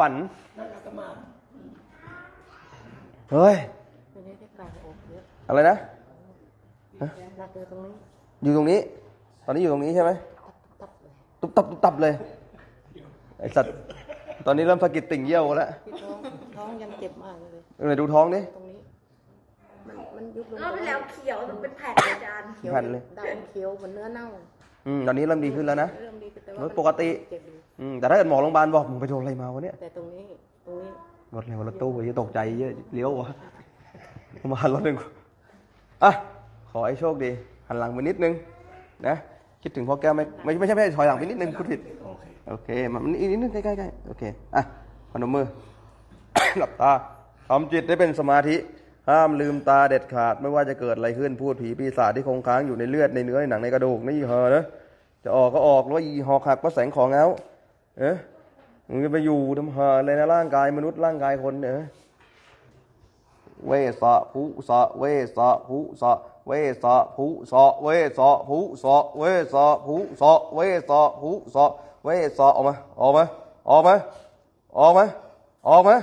ฝันนั่นแล้วก็มาเฮ้ยตรงนี้ได้กลางอกเยอะอะไรนะหนักเลยตรงนี้อยู่ตรงนี้ ตอนนี้อยู่ตรงนี้ใช่ไหมตับตับเลยตุ๊บตับตุ๊บตับเลยไอสัตว์ตอนนี้เริ่มสะกิดติ่งเยี่ยวแล้วที่ท้องท้องยังเจ็บมากเลยเออดูท้องดิตรงนี้มันมันยุบลงรอบที่แล้วเขียวมันเป็นแผ่นอาจารย์เขียวแผ่นเลยดำเขียวเหมือนเนื้อเน่า อืมตอนนี้เริ่มดีขึ้นแล้วนะ เริ่มดีแต่โดว่ายปกติ เจ็บอยู่อืมแต่ถ้าเกิดหมอโรงพยาบาลบอกมึงไปโดนอะไรมาวะเนี่ยแต่ตรงนี้ตรงนี้รถเร็วรถตู้จะตกใจเยอะเลี้ยววะมารถหนึ่งอะขอให้โชคดี หันหลังไปนิดนึงนะคิดถึงพ่อแก้วไหมไม่ไม่ใช่ไม่ใช่ถอยหลังไปนิดนึงพูดผิด โอเค โอเคมามันอีกนิดนึงใกล้ๆใกล้ๆโอเค อะพนมมือ หลับตาทำจิตได้เป็นสมาธิ ห้ามลืมตาเด็ดขาดไม่ว่าจะเกิดอะไรขึ้นพูดผีปีศาจที่คงค้างอยู่ในเลือดในเนื้อในหนังในกระดูกนี่เหอะนะจะออกก็ออกแล้วอีหอกหักก็แสงของเงาเอ๊ะมึงจะไปอยู่ทำหาอะไรนะร่างกายมนุษย์ร่างกายคนเนี่ยเวสะภุสะเวสะภุสะเวสะภุสะเวสะภุสะเวสะภุสะเวสะภุสะเวสะออกมาออกมาออกมาออกมาออกมา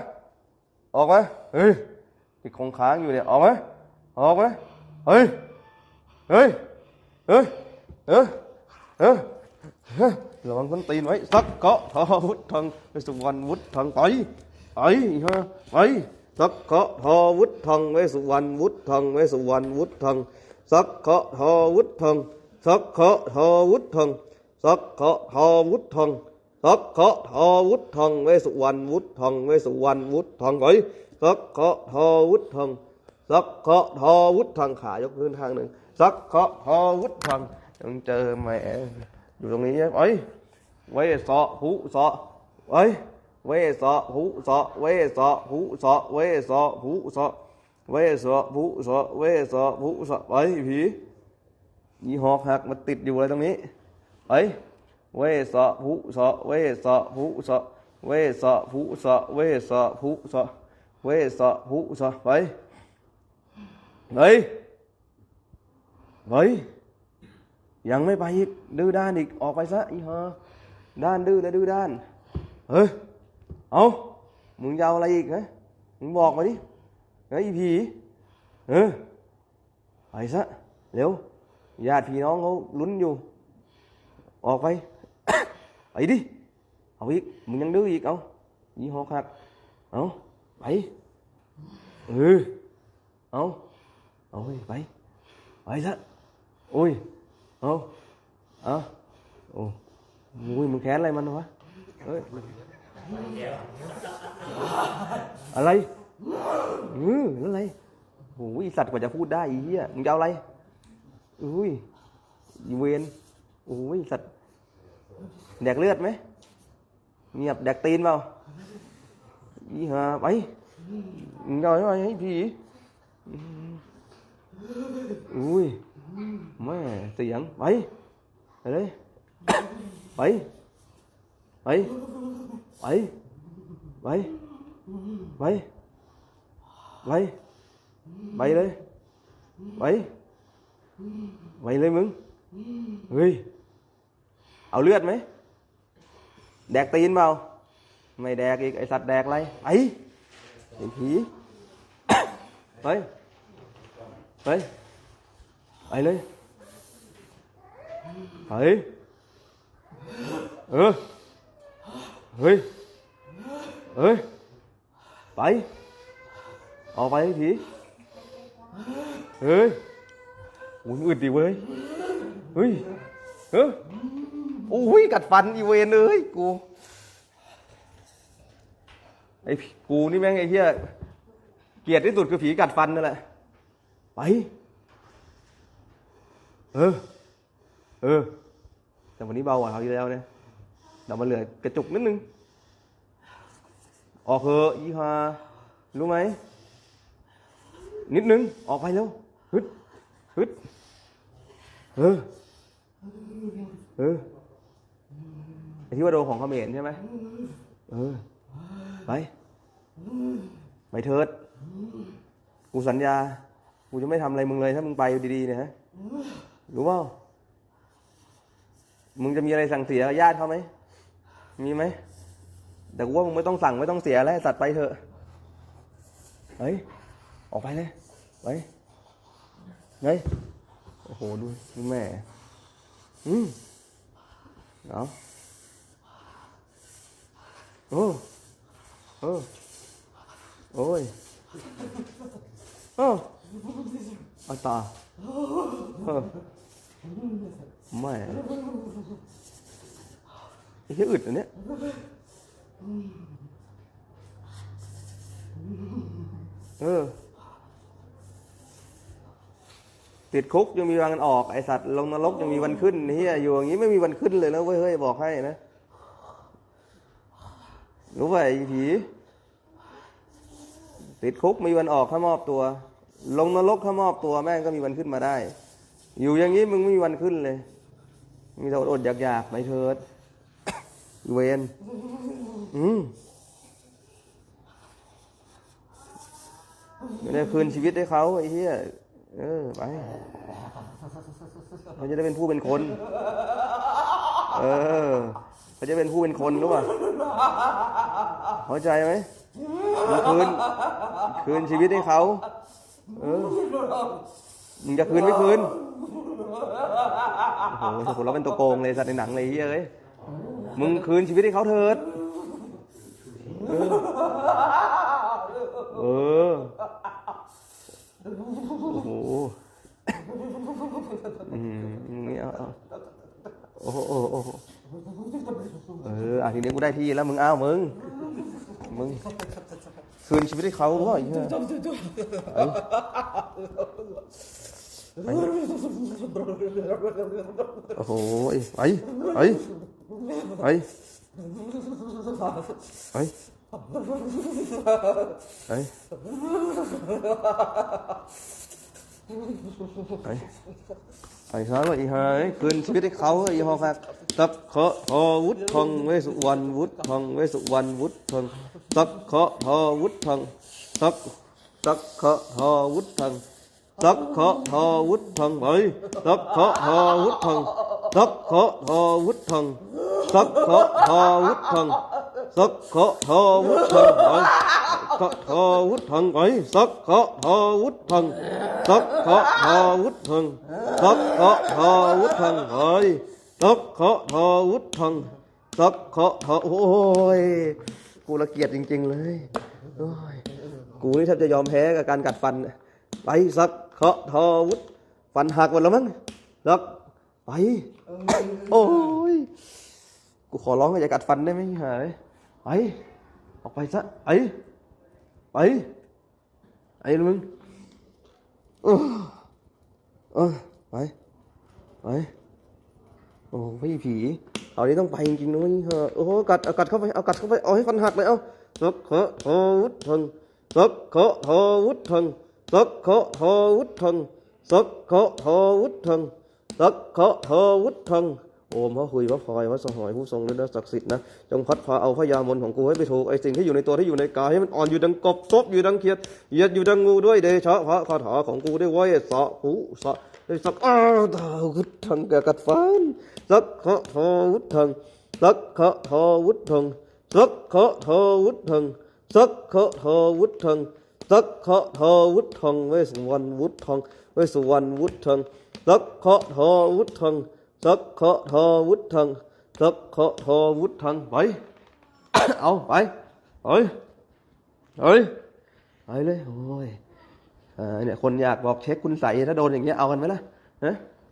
ออกมาเฮ้ย ที่คงค้างอยู่เนี่ยออกไหมออกมเฮ้ยเฮ้ยเฮ้ยเฮ้ยเออเออระวังคนตีนไว้สักเกาะทอวุฒทังไปสุวรรณวุฒทังไปไปฮะไปสักเกาะทอวุฒทังไว้สุวรรณวุฒทังไว้สุวรรณวุฒทังสักเกาะทอวุฒทังสักเกาะทอวุฒทังสักเกาะทอวุฒทังสักเกาะทอวุฒทังไว้สุวรรณวุฒทังไว้สุวรรณวุฒทังไป สักเกาะทอวุฒทังสักเกาะทอวุฒทังขายกขึ้นทางหนึ่งสักเกาะทอวุฒทังต้งเจอแหมอยู่ตรงนี้ใช่ไหมเอ้ยเวสะหุสะเอ้ยเวสะหุสะเวสะหุสะเวสะหุสะเวสะหุสะเวสะหุสะเอ้ผียีหอกหักมาติดอยู่อะไรตรงนี้เอ้เวสะหุสะเวสะหุสะเวสะหุสะเวสะหุสะ เวสะหุสะไปเฮ้ยเฮ้ยยังไม่ไปอีกดื้อด้านอีกออกไปซะอีฮะด้านดื้อและดื้อด้านเฮ้ยเอามึงจะเอะไรอีกนะมึงบอกมาดิเฮ้อีผีเออไปซะเร็วญาติพี่น้องเขาลุ้นอยู่ ออกไปไปดิเอาอีกมึงยังดื้ออีกเอายี่หอกหักเอา ไปเออเอาเอาไปไปไปซะโอ้ยเอาเอาโอ้อุ้ยมึงแค้นอะไรมันวะเฮ้ยอะไรเอออะไรโอ้ยสัตว์กว่าจะพูดได้อีเหี้ยมึงจะเอาอะไรอุ้ยเวนโอ้ยสัตว์แดกเลือดไหมเงียบแดกตีนเปล่า อีห่าไปมึงจะเอาอะไรให้ผีอุ้ยแม่เสียงไปไปเลยไปไปไปไปไปไปไปเลยไปไปเลยมึงเฮ้ยเอาเลือดไหมแดกตีนเปล่า ไม่แดกอีกไอสัตว์แดกไรไปไอ้ผีไปไปไปเลยไปเออเฮ้ยเฮ้ยไปออกไปไอ้ผีเฮ้ยโอ้ยมืดดิเว้ยเฮ้ยเฮ้ยโอ้ยกัดฟันอีเวนเอ้ยกู ไอ้กูนี่แม่งไอ้เหี้ยเกลียดที่สุดคือผีกัดฟันนั่นแหละ ไป เออ เออ แต่วันนี้เบากว่าเขาอยู่แล้วเนี่ยเรามาเหลือกระจุกนิดนึง ออกเถอะยี่ห้ารู้ไหม นิดนึง ออกไปเร็วฮึดฮึดเออ เออไอที่ว่าโดนของเขมรใช่ไหมเออ ไป ไปเถิด กูสัญญา กูจะไม่ทำอะไรมึงเลยถ้ามึงไปดีๆเนี่ยฮะ รู้เปล่า มึงจะมีอะไรสั่งเสียญาติเขาไหม มีไหม แต่กูว่ามึงไม่ต้องสั่งไม่ต้องเสียแล้วไอ้สัตว์ไปเถอะเฮ้ย ออกไปเลย ไปเฮ้ย โอ้โห ดูดูแม่ อืมเอาโอ้โอ้ โอ้ยโอ้อาตาเออแม่ไอ้เหี้ยอึดอันเนี้ยเออ ติดคุกยังมีวันออกไอสัตว์ลงนรกยังมีวันขึ้นเฮียอยู่อย่างนี้ไม่มีวันขึ้นเลยนะเว้ยเฮ้ยบอกให้นะรู้ป่ะไอ้ผี ติดคุกมีวันออกถ้ามอบตัว ลงนรกถ้ามอบตัวแม่งก็มีวันขึ้นมาได้ อยู่อย่างนี้มึงไม่มีวันขึ้นเลย มีแต่อดอยากๆไปเถิดเวนอืมไม่ได้คืนชีวิตให้เขาไอ้เหี้ยเออไปเขาจะได้เป็นผู้เป็นคน เออเขาจะเป็นผู้เป็นคนรู้ป่ะเข้าใจไหม มึงคืน คืนชีวิตให้เขาเออมึงจะคืนไม่คืน โอ้โหถ้าคนเราเป็นตัวโกงเลยสัตว์ในหนังเลยเหี้ยเอ้ยมึงคืนชีวิตให้เขาเถิด เออ โอ้โหอืมนี่เอาเอาโอ้โหโอ้โหโอ้โหเอออะทีนี้กูได้ที่แล้วมึงอ้าวมึง มึง คืนชีวิตให้เขาพ่อไอ้เหี้ยเอ้ยไปโอ้โหไอ้ไอ้ไอ้ไอ้ไอ้ ไอ้ไอ้ เขาไอ้เฮ้ยคืนชีวิตให้เขาไอ้ฮอครับตักเคาะทอวุฒพังเวสุวรรณวุฒพังเวสุวรรณวุฒพังตักเคาะทอวุฒพังตักตักเคาะทอวุฒพัง ตักเคาะทอวุฒพังไปตักเคาะทอวุฒพังตักเคาะทอวุฒพังตักเคาะทอวุฒพังตักเคาะทอวุฒพังไปสักขอวุฒพังไปสักขอทอวุฒพังทอวุฒพักขอทอวุฒพังไปสักขอทอทอโอ้ยกูละเกียดจริง ๆ เลยโอ้ยกูนี่แทบจะยอมแพ้กับการกัดฟัน ไปสักขอทอวุฒฟันหักหมดแล้วมั้งสักไปโอ้ยกูขอร้องอย่ากัดฟันได้ไหมหายไปออกไปซะไอ้ไปไอ้มึงเออเออ ไปไปโอ้พี่ผีเอานี้ต้องไปจริงๆนุ้ยเออโอ้กัดเอากัดเข้าไปเอากัดเข้าไปเอาให้ฟันหักเลยเอาสักขะทวุฒทังสักขะทวุฒทังสักขะทวุฒทังสักขะทวุฒทังสักขะทวุฒทังโอมพระหุยพระพลอยพระสหายผู้ทรงฤทธิ์ศักดิ์สิทธิ์นะจงพัดพาเอาพระยามนของกูให้ไปถูกไอสิ่งที่อยู่ในตัวที่อยู่ในกายให้มันอ่อนอยู่ดังกบซบอยู่ดังเขียดเหยียดอยู่ดังงูด้วยเดชะพระคาถาของกูได้ไว้สะหูสะ ได้สักอ้าวดาวกึดทังแกกัดฟันสักขะทอวุฒทังสักขะทอวุฒทังสักขะทอวุฒทังสักขะทอวุฒทังสักขะทอวุฒทัง เวสสุวรรณวุฒทังเวสสุวรรณวุฒทังสักขะทอวุฒทังสักขะทอวุฒทังสักขะทอวุฒทังไปเนี่ยคนอยากบอกเช็คคุณใส่ถ้าโดนอย่างเงี้ยเอากันไหมล่ะฮะ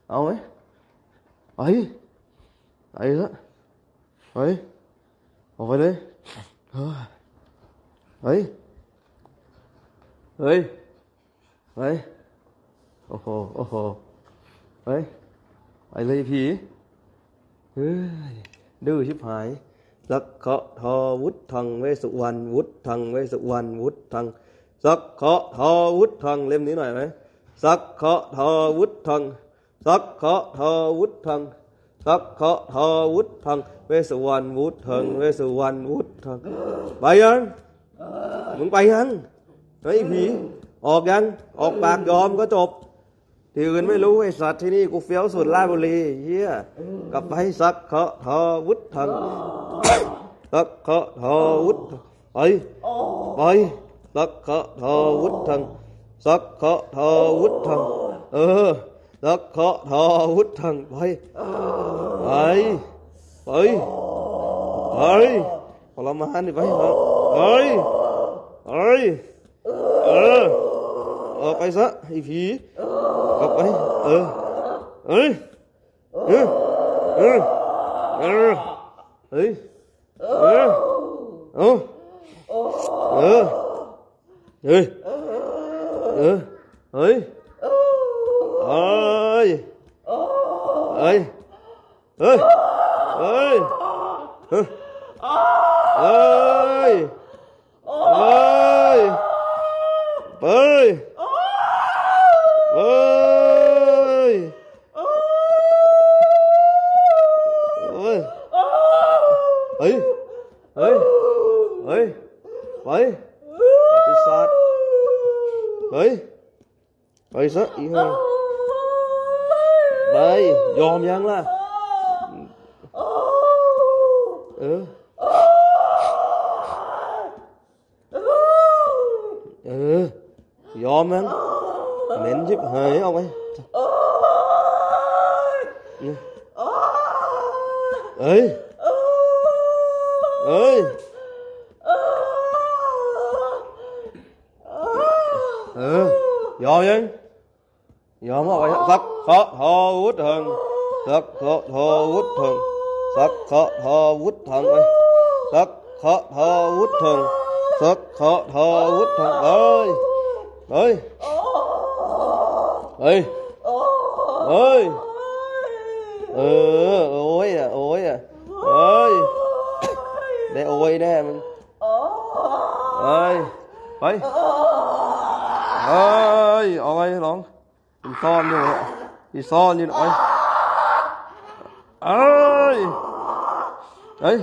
เอาไหมไปไปเถอะไปออกไปเลยเฮ้ยเฮ้ยเฮ้ยเฮ้ยโอ้โหโอ้โหเฮ้ยไปเลยผีเฮ้ยดื้อชิบหายสักเคาะทอวุฒทังเวสุวรรณวุฒทังเวสุวรรณวุฒทัง สักเคาะทอวุฒทังเล่มนี้หน่อยไหมสักเคาะทอวุฒทังสักเคาะทอวุฒทังสักเคาะทอวุฒทังเวสุวรรณวุฒทังเวสุวรรณวุฒทังไปยังมึงไปยังเฮ้ผีออกยังออกปากยอมก็จบที่อื่นไม่รู้ไอ้สัตว์ที่นี่กูเฟี้ยวสุดราชบุรีเฮียกลับไปสักเคาะทอวุฒทังสักขะทาวุธไปไป สักขะทาวุธังสักขะทาวุธังเออสักขะทาวุธังไปไปไปไปทรมานดิไปไปไปเออออกไปซะไอ้ผีออกไปเออเอ้ยเออเออเออเฮ้ยเออเออเออ ơi ừ ơi ơi ơi ơi ơi ơi 어이 어디서 이거 vậy dòm dân là ừ. Ừ. Dòm dân mến giúp hơi ông ấy. Ừ. Ơi ơi vô chứ. Vô mà vậy sắc khó thô hút hơn sắc khó thô hút hơn sắc khó thô hút hơn sắc khó thô hút hơn sắc khó thô hút hơn ơi ơi. Ơi ơi. Ừ ôi à ôi à. Ơi. Để ôi à, nè ơi ơi. Ơi เอ้ยเอาไงน้องอีซ่อนอยู่อีซ่อนอยู่ไอ้เอ้ยเอ้ย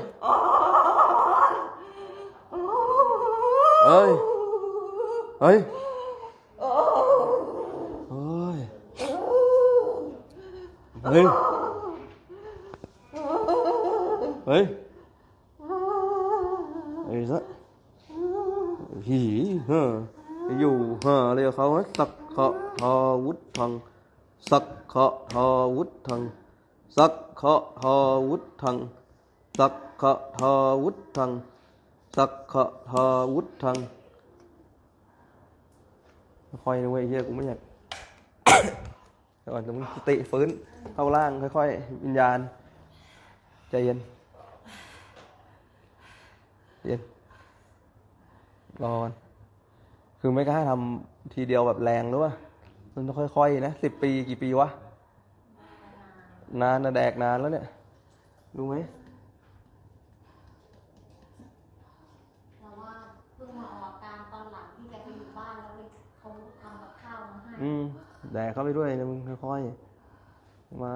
เอ้ยเอ้ยเฮ้ยเฮ้ยเฮ้ยซะฮีเฮ้ อยู่ฮะอะไรกับเขาสักขะทอวุฒทังสักขะทอวุฒทังสักขะทอวุฒทังสักขะทอวุฒทังสักขะทอวุฒทังค่อยๆนะเว้ยเฮียกูไม่อยากก่อนต้องสติฟื้นเข้าล่างค่อยๆวิญญาณใจเย็นเย็นรอก่อน คือไม่กล้าทำทีเดียวแบบแรงหรือวะมันต้องค่อยๆนะสิบปีกี่ปีวะ นานนะแดกนานแล้วเนี่ยรู้ไหมแต่ว่าเพิ่งมาออกอาการตอนหลังที่แกไปอยู่บ้านแล้วเลยเขาทำกับข้าวมาให้อืมแดกเข้าไปด้วยนะมึงค่อยๆมา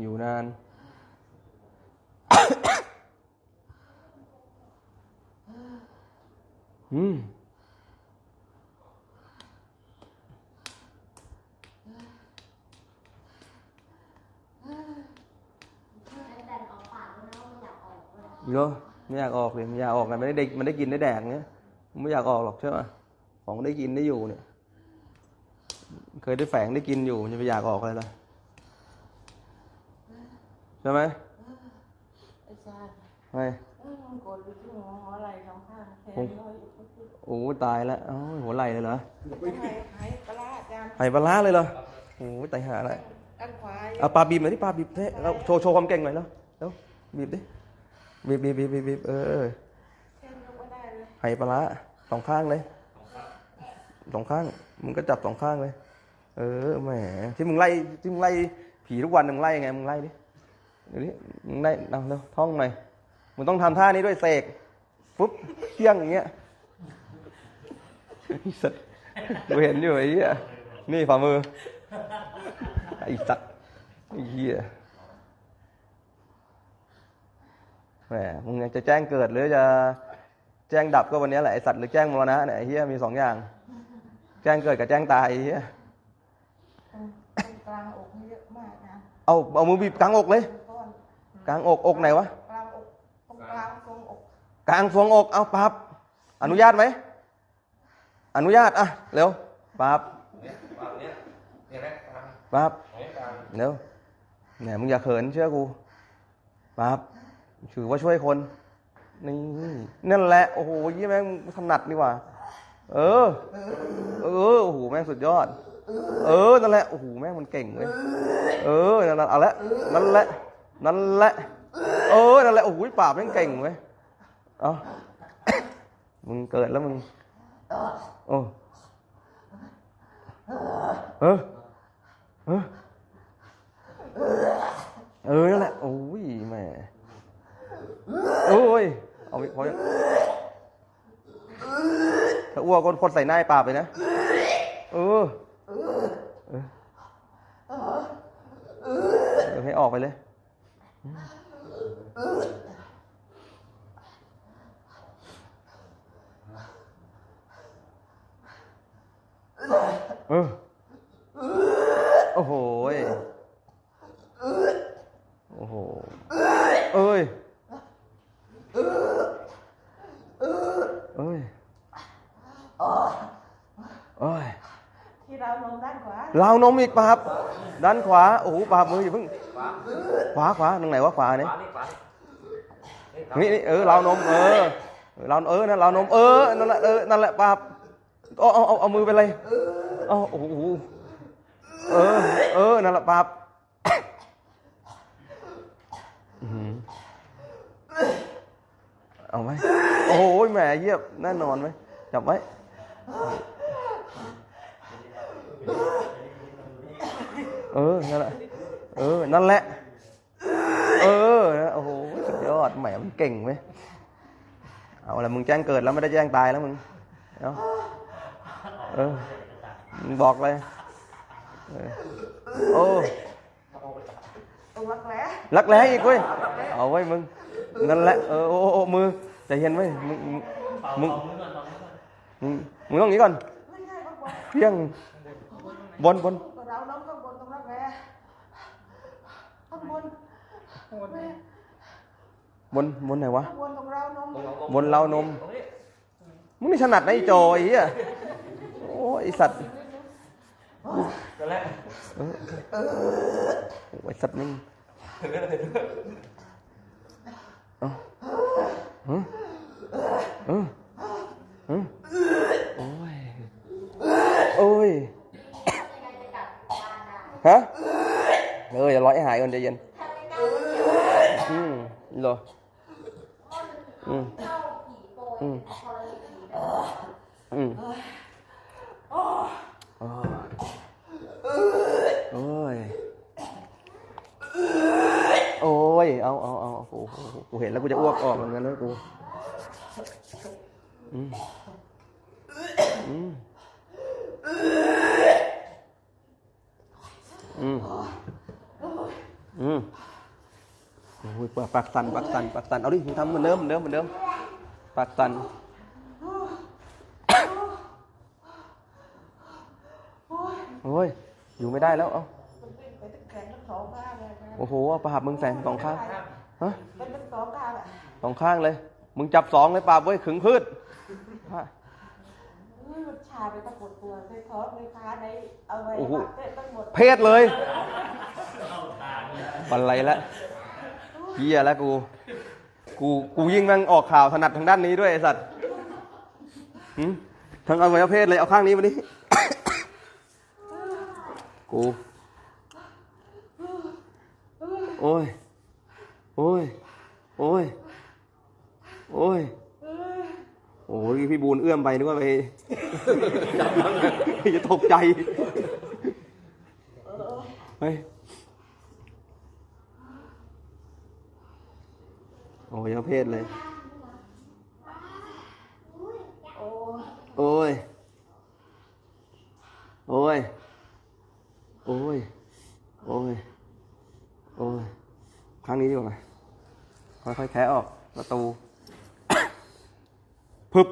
อยู่นาน อืม แล้วแต่ออกปากแล้วนะว่าไม่อยากอ อกเลยเยอะไม่อยากออกเลยไม่อยากออกเลยไม่ได้ได้มันได้กินได้แดกเงี้ยไม่อยากออกหรอกใช่ไหมของได้กินได้อยู่เนี่ย เคยได้แฝงได้กินอยู่มันจะไปอยากออกอะไรล่ะใช่ไหมไอ้ชาติไม่เออมัน กดไปที่หัวหัวไหล่สองข้างแขนร้อยโอ้ตายแล้วเอ้าหัวไหล่เลยเหรอทำไมหายปลาร้าอาจารย์ไหปลาร้าเลยเหรอโอ้ตายหาอะไรอันขวาเอาปลาบีบหน่อยดิปลาบีบเท่เราโชว์โชว์ความเก่งหน่อยแล้วแล้วบีบดิบีบบีบบีบบีบบีบเออแค่ยกไม่ได้เลยไหปลาร้าสองข้างเลยสองข้างมึงก็จับสองข้างเลย เออแหมที่มึงไล่ที่มึงไล่ผีทุกวันมึงไล่ยังไงมึงไล่ดิเดี๋ยวนี้มึงไล่เอาเร็วท่องหน่อย มึงต้องทำท่านี้ด้วยเสกปุ๊บเที่ยงอย่างเงี้ยไอ้สัตว์กูเห็นอยู่ไอ้เหี้ยนี่ฝ่ามือไอ้สัตว์ไอ้เหี้ยแหมมึงจะแจ้งเกิดหรือจะแจ้งดับก็วันนี้แหละไอ้สัตว์หรือแจ้งมรณะเนี่ยไอ้เหี้ยมีสองอย่าง แจ้งเกิดกับแจ้งตายไอ้เหี้ยตรงกลางอกนี่เยอะมากนะเอาเอามือบีบกลางอกเลยก้อนกลางอกอกไหนวะ กลางทรวงอกเอาปับอนุญาตไหมอนุญาตอะเร็วปับเนี่ยฝั่งเนี้ยเนี่ยไหมกลางปั๊บเร็วเนี่ยมึงอย่าเขินเชื่อกูปับถือว่าช่วยคนนี่นั่นแหละโอ้โหยี่แม่งถนัดนี่ว่า เออ เออโอ้โหแม่งสุดยอด เออนั่นแหละโอ้โหแม่งมันเก่งเลยเออนั่นแหละเอาละนั่นแหละนั่นแหละเออนั่นแหละโอ้โหปราบแม่งเก่งเว้ย เอามึงเกิดแล้วมึง โอ้เออเออเออนั่นแหละโอ้ยแม่โอ้ยเอาไปพอยังถ้าอ้วกก็พ่นใส่หน้าไอ้ปราไปนะเออเออเดี๋ยวให้ออกไปเลย เออโอ้โหยโอ้โห เอ้ย เอ้ยเอ้ย ที่เราลงด้านขวาราวนมอีกปาบด้านขวา โอ้โหปาบมืออย่าเพิ่ง ขวาขวาขวาตรงไหนวะขวาเนี่ยขวานี่ขวานี่นี่นี่เออราวนมเออราวนเออนั่นราวนมเออนั่นแหละเออนั่นแหละปาบ เอาเอาเอาเอามือไปเลยเอาโอ้โหเออ เออ นั่นแหละปาบอือเอาไหมโอ้โหแหมเยียบแน่นอนไหมจับไว้เออ นั่นแหละ เออ นั่นแหละ เออ โอ้โห สุดยอด แหมมันเก่งไหมเอาละมึงแจ้งเกิดแล้วไม่ได้แจ้งตายแล้วมึงเอาะ เออมึงบอกเลยเออโอ้ตรงรักแร้รักแร้อีกเว้ยเอาไว้ยมึงนั่นแหละเออโอ้โอ้โอ้มือใจเย็นไว้ยมึงมึงมึงมึงมึงต้องอย่างนี้ก่อนไม่ใช่ข้างบนเพียงบนบนเราน้องข้างบนตรงรักแร้ข้างบนบนบนไหนวะข้างบนตรงเรานมบนราวนมตรงนี้มึงนี่ถนัดนะไอ้โจไอ้เหี้ยโอ้ย ไอสัตว์ก็แล้วไอสัตว์มึงถึงแล้วถึงแล้วเอาเออเออเออโอ้ย โอ้ย ฮะ เอออย่าร้อยให้หายก่อนใจเย็น อืมเหรอ อืม เข้าผีโปรย อืม พอเราผีแบบ อืมโอ้โอ้ย โอ้ย เอาเอาเอาโอ้โหกูเห็นแล้วกูจะอ้วกออกเหมือนกันแล้วกู อืมอืม อืมอืมโอ้ยปากปากสั่นปากสั่นปากสั่นเอาดิทำเหมือนเดิมเหมือนเดิมเหมือนเดิมปากสั่นโอ้ยอยู่ไม่ได้แล้วเอ้ามันเป็นไปตั้งแขนทั้งสองข้างเลยนะโอ้โหาปราบมึงแสงสองข้างฮะเป็นสองข้างสองข้างเลย มึงจับสองเลยปราบเว้ยขึงพืช ฮ้ยมันชาไปตะกดตัวในท้องในขาในเอาไว้โอ้โหเต้นตั้งหมดเพศเลยบันไรละเฮียแล้วกู กู กูยิ่งแม่งออกข่าวถนัดทางด้านนี้ด้วยไอ้สัตว์หืมทั้งอวัยวะเพศเลยเอาข้างนี้มาดิกู โอ้ย โอ้ย โอ้ย โอ้ย โอ้ยพี่บูนเอื้อมไปนึกว่าไป จะตกใจเฮ้ยโอ้ยเพศเลย โอ้ โอ้ย โอ้ย โอ้ย โอ้ย โอ้ย ครั้งนี้ดีกว่าไหมค่อยๆแคะออก ประตู พึบ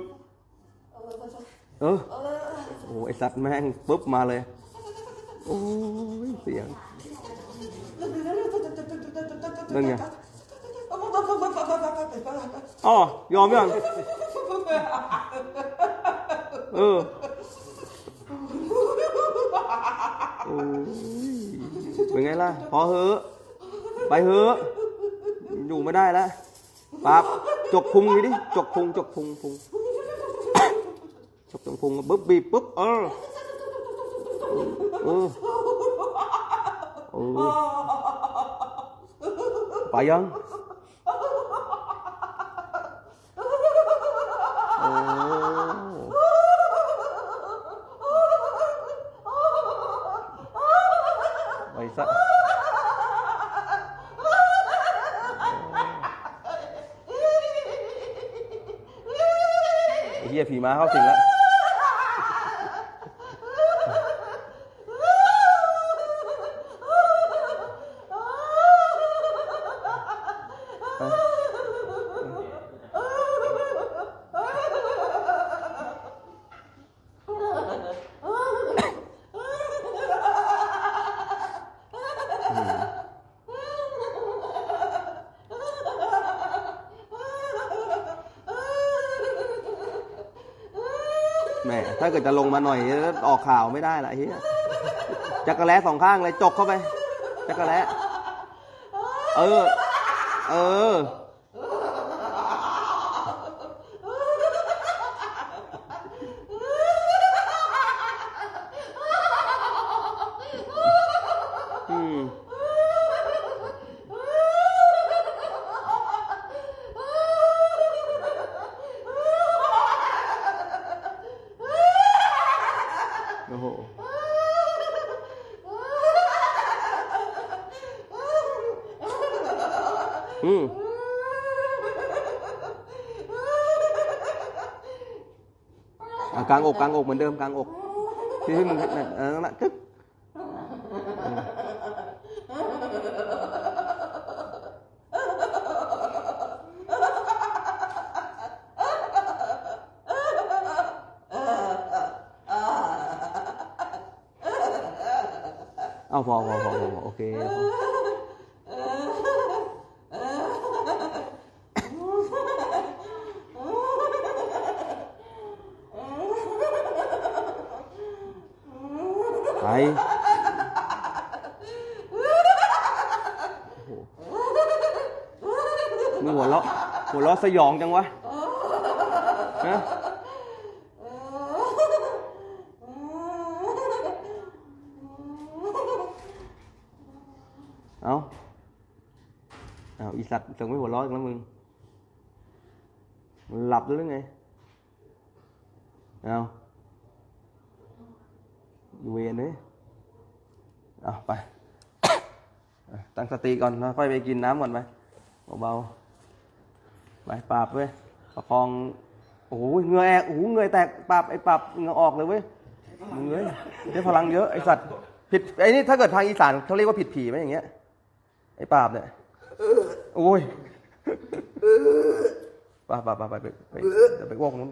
เออ โอ้ไอสัตว์แม่งปุ๊บมาเลย โอ้ยเสียงเนั่นไงอ๋อยอมยังเออเป็นไงล่ะ พอเหอะ ไปเหอะ อยู่ไม่ได้แล้วปับจกพุงดิ จกพุง จกพุงพุง จกตรงพุงปุ๊บบีบปุ๊บเออเออเออไปยังโอ้ไปซะไอ้เหี้ยผีม้าเข้าสิงแล้ว แหมถ้าเกิ ดจะลงมาหน่อยออกข่าวไม่ได้ละไอ้เฮียจักรแล้สองข้างเลยจกเข้าไป จักรแล้เออ เออม โอ้โห อืม อะกลางอกกลางอกเหมือนเดิมกลางอกที่ที่มึงนั่นนั่นนั่นนั่นกึ๊กเอาพอพอพอพอพอโอเคพอไปโอ้โหมึงหัวเราะหัวเราะ สยองจังวะฮะเอาเอาอีสัตว์ถึงไม่หัวราะอีกแล้วมึง หลับด้วยหรือไง เอาอยู่เวรเลยเอาไป ตั้งสติก่อนแล้วค่อยไปกินน้ำก่อนไปเบาๆ ไปปราบเว้ยประคองโอ้โหเงือแอกโอ้โหเงือแตกปราบไอ้ปราบเงือออกเลยเว้ยมึงเอ้ยได้พลังเยอะไอ้สัตว์ผิดไอ้นี่ถ้าเกิดทางอีสานเขาเรียกว่าผิดผีไหมอย่างเงี้ยไอ้ปราบเนี่ยโอ้ยไปไปไปไปไปไปไปอ้วกนู้น